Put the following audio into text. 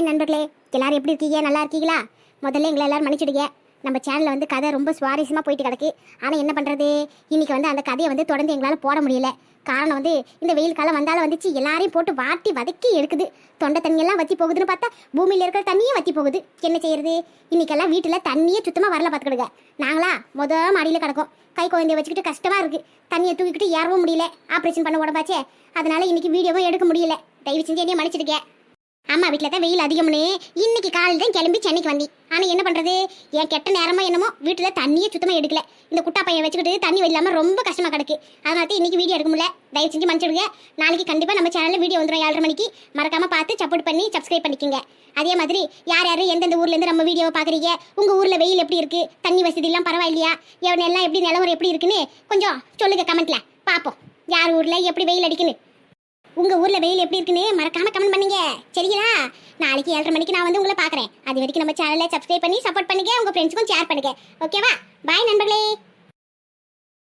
Hi நண்பர்களே? எல்லாரும் எப்படி இருக்கீங்க? நல்லா இருக்கீங்களா? முதல்ல எங்களை எல்லாரும் மன்னிச்சிடுங்க. நம்ம சேனலில் வந்து கதை ரொம்ப சுவாரஸ்யமாக போயிட்டு கிடக்கு. ஆனால் என்ன பண்ணுறது இன்னைக்கு வந்து அந்த கதையை வந்து தொடர்ந்து எங்களால் போட முடியல. காரணம் வந்து இந்த வெயில் காலம் வந்தாலும் வந்துச்சு. எல்லாரையும் போட்டு வாட்டி வதக்கி எடுக்குது. தொண்டை தண்ணியெல்லாம் வத்தி போகுதுன்னு பார்த்தா பூமியில் இருக்கிற தண்ணியும் வத்தி போகுது. என்ன செய்யறது? இன்னைக்கெல்லாம் வீட்டில் தண்ணியே சுத்தமாக வரல பார்த்துக்கிடுங்க. நாங்களா முத மாடியில் கிடக்கும். கை குழந்தைய வச்சுக்கிட்டு கஷ்டமாக இருக்குது தண்ணியை தூக்கிக்கிட்டு ஏறவும் முடியல. ஆப்ரேஷன் பண்ண உடம்பாச்சே. அதனால இன்னைக்கு வீடியோவும் எடுக்க முடியல. தயவு செஞ்சு என்னைய மன்னிச்சிடுங்க. அம்மா வீட்டில் தான் வெயில் அதிகம்னு. இன்னைக்கு காலையில் தான் கிளம்பி சென்னைக்கு வந்தி ஆனால் என்ன பண்ணுறது என் கெட்ட நேரமாக என்னமோ வீட்டில் தண்ணியே சுத்தமாக எடுக்கல. இந்த குட்டா பையன் வச்சுக்கிட்டு தண்ணி இல்லாமல் ரொம்ப கஷ்டமாக கிடக்கு. அதனால தான் இன்னைக்கு வீடியோ எடுக்க முடியல. தயவு செஞ்சு மன்னிச்சிடுங்க. நாளைக்கு கண்டிப்பாக நம்ம சேனலில் வீடியோ வந்துடும் ஏழரை மணிக்கு. மறக்காமல் பார்த்து சப்போர்ட் பண்ணி சப்ஸ்கிரைப் பண்ணிக்கோங்க. அதே மாதிரி யார் யார் எந்தெந்த ஊர்லேருந்து நம்ம வீடியோவை பார்க்குறீங்க? உங்கள் ஊரில் வெயில் எப்படி இருக்குது தண்ணி வசதியெல்லாம் பரவாயில்லையா? எவன் எல்லாம் எப்படி நிலவரம் எப்படி இருக்குன்னு கொஞ்சம் சொல்லுங்கள் கமெண்ட்டில் பார்ப்போம். யார் ஊரில் எப்படி வெயில் அடிக்குன்னு. உங்க ஊர்ல வெயில் எப்படி இருக்குன்னு மறக்காம கமெண்ட் பண்ணுங்க. சரிங்களா? நாளைக்கு ஏழரை மணிக்கு நான் வந்து உங்களை பாக்குறேன் அது வரைக்கும் நம்ம சேனலை சப்ஸ்கிரைப் பண்ணி சப்போர்ட் பண்ணுங்க. உங்க ஃப்ரெண்ட்ஸுக்கும் ஷேர் பண்ணுங்க. ஓகேவா பாய் நண்பர்களே.